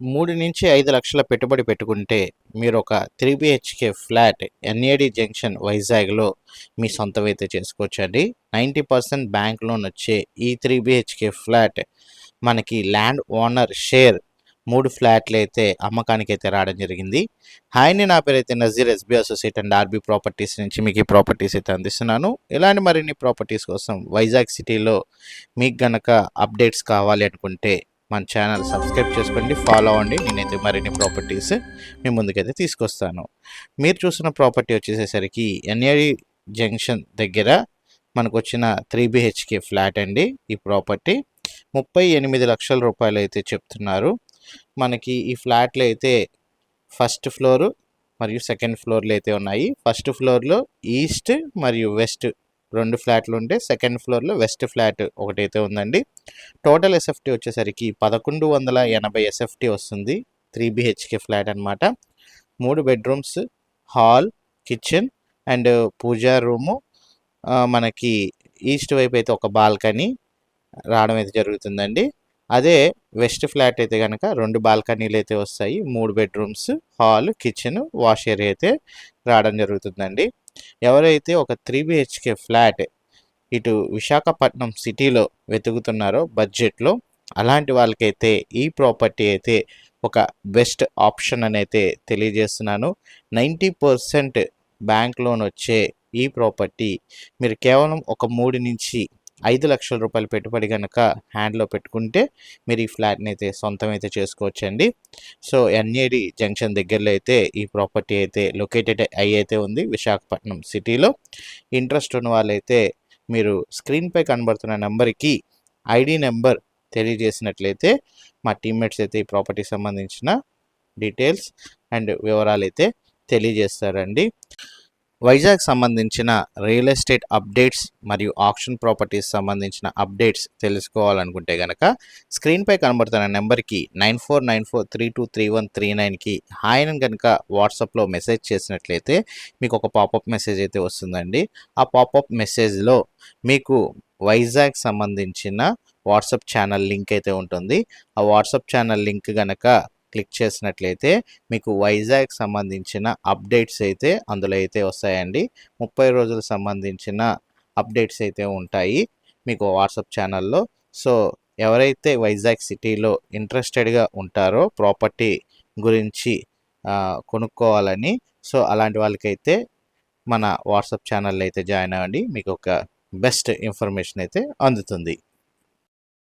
మూడు నుంచి ఐదు లక్షల పెట్టుబడి పెట్టుకుంటే మీరు ఒక three BHK flat NAD junction వైజాగ్లో మీ సొంతం అయితే చేసుకోవచ్చండి. నైంటీ పర్సెంట్ బ్యాంక్ లోన్ వచ్చే ఈ త్రీ బిహెచ్కే ఫ్లాట్ మనకి ల్యాండ్ ఓనర్ షేర్ మూడు ఫ్లాట్లు అయితే అమ్మకానికి అయితే రావడం జరిగింది. హాయ్ నేను నా పేరు అయితే Nazeer SB associate and RB properties నుంచి మీకు ఈ ప్రాపర్టీస్ అయితే అందిస్తున్నాను. ఇలాంటి మరిన్ని ప్రాపర్టీస్ కోసం వైజాగ్ సిటీలో మీకు గనక అప్డేట్స్ కావాలి అనుకుంటే మన ఛానల్ సబ్స్క్రైబ్ చేసుకోండి ఫాలో అవ్వండి. నేనైతే మరిన్ని ప్రాపర్టీస్ మీ ముందుకైతే తీసుకొస్తాను. మీరు చూసిన ప్రాపర్టీ వచ్చేసేసరికి ఎన్ఏడి జంక్షన్ దగ్గర మనకు వచ్చిన త్రీ బిహెచ్కే ఫ్లాట్ అండి ఈ ప్రాపర్టీ. ముప్పై ఎనిమిది లక్షల రూపాయలు అయితే చెప్తున్నారు. మనకి ఈ ఫ్లాట్లు అయితే ఫస్ట్ ఫ్లోర్ మరియు సెకండ్ ఫ్లోర్లు అయితే ఉన్నాయి. ఫస్ట్ ఫ్లోర్లో ఈస్ట్ మరియు వెస్ట్ రెండు ఫ్లాట్లు ఉంటే సెకండ్ ఫ్లోర్లో వెస్ట్ ఫ్లాట్ ఒకటైతే ఉందండి. టోటల్ ఎస్ఎఫ్టీ వచ్చేసరికి పదకొండు వందల ఎనభై ఎస్ఎఫ్టీ వస్తుంది. త్రీ బిహెచ్కే ఫ్లాట్ అనమాట మూడు bedrooms hall kitchen and pooja room. మనకి ఈస్ట్ వైపు అయితే ఒక బాల్కనీ రావడం అయితే జరుగుతుందండి. అదే వెస్ట్ ఫ్లాట్ అయితే కనుక రెండు బాల్కనీలు అయితే వస్తాయి. మూడు bedrooms hall kitchen wash area అయితే రావడం జరుగుతుందండి. ఎవరైతే ఒక త్రీ బిహెచ్కే ఫ్లాట్ ఇటు విశాఖపట్నం సిటీలో వెతుకుతున్నారో బడ్జెట్లో అలాంటి వాళ్ళకైతే ఈ ప్రాపర్టీ అయితే ఒక బెస్ట్ ఆప్షన్ అని అయితే తెలియజేస్తున్నాను. నైంటీ పర్సెంట్ బ్యాంక్ లోన్ వచ్చే ఈ ప్రాపర్టీ మీరు కేవలం ఒక మూడు నుంచి ఐదు లక్షల రూపాయలు పెట్టుబడి కనుక హ్యాండ్లో పెట్టుకుంటే మీరు ఈ ఫ్లాట్ని అయితే సొంతం అయితే చేసుకోవచ్చండి. సో ఎన్ఏడి జంక్షన్ దగ్గరలో అయితే ఈ ప్రాపర్టీ అయితే లొకేటెడ్ అయ్యి అయితే ఉంది విశాఖపట్నం సిటీలో. ఇంట్రెస్ట్ ఉన్న వాళ్ళైతే మీరు స్క్రీన్పై కనబడుతున్న నెంబర్కి ఐడి నెంబర్ తెలియజేసినట్లయితే మా టీమ్మేట్స్ అయితే ఈ ప్రాపర్టీకి సంబంధించిన డీటెయిల్స్ అండ్ వివరాలు అయితే తెలియజేస్తారండి. వైజాగ్ సంబంధించిన రియల్ ఎస్టేట్ అప్డేట్స్ మరియు ఆప్షన్ ప్రాపర్టీస్ సంబంధించిన అప్డేట్స్ తెలుసుకోవాలనుకుంటే కనుక స్క్రీన్పై కనబడుతున్న నెంబర్కి nine four nine four three two three one three నైన్కి హాయ్ అని కనుక వాట్సాప్లో మెసేజ్ చేసినట్లయితే మీకు ఒక పాపప్ మెసేజ్ అయితే వస్తుందండి. ఆ పాపప్ మెసేజ్లో మీకు వైజాగ్ సంబంధించిన వాట్సాప్ ఛానల్ లింక్ అయితే ఉంటుంది. ఆ వాట్సాప్ ఛానల్ లింక్ కనుక క్లిక్ చేసినట్లయితే మీకు వైజాగ్ సంబంధించిన అప్డేట్స్ అయితే అందులో అయితే వస్తాయండి. ముప్పై రోజులకు సంబంధించిన అప్డేట్స్ అయితే ఉంటాయి మీకు వాట్సాప్ ఛానల్లో. సో ఎవరైతే వైజాగ్ సిటీలో ఇంట్రెస్టెడ్గా ఉంటారో ప్రాపర్టీ గురించి కొనుక్కోవాలని సో అలాంటి వాళ్ళకైతే మన వాట్సాప్ ఛానల్ అయితే జాయిన్ అవ్వండి. మీకు ఒక బెస్ట్ ఇన్ఫర్మేషన్ అయితే అందుతుంది.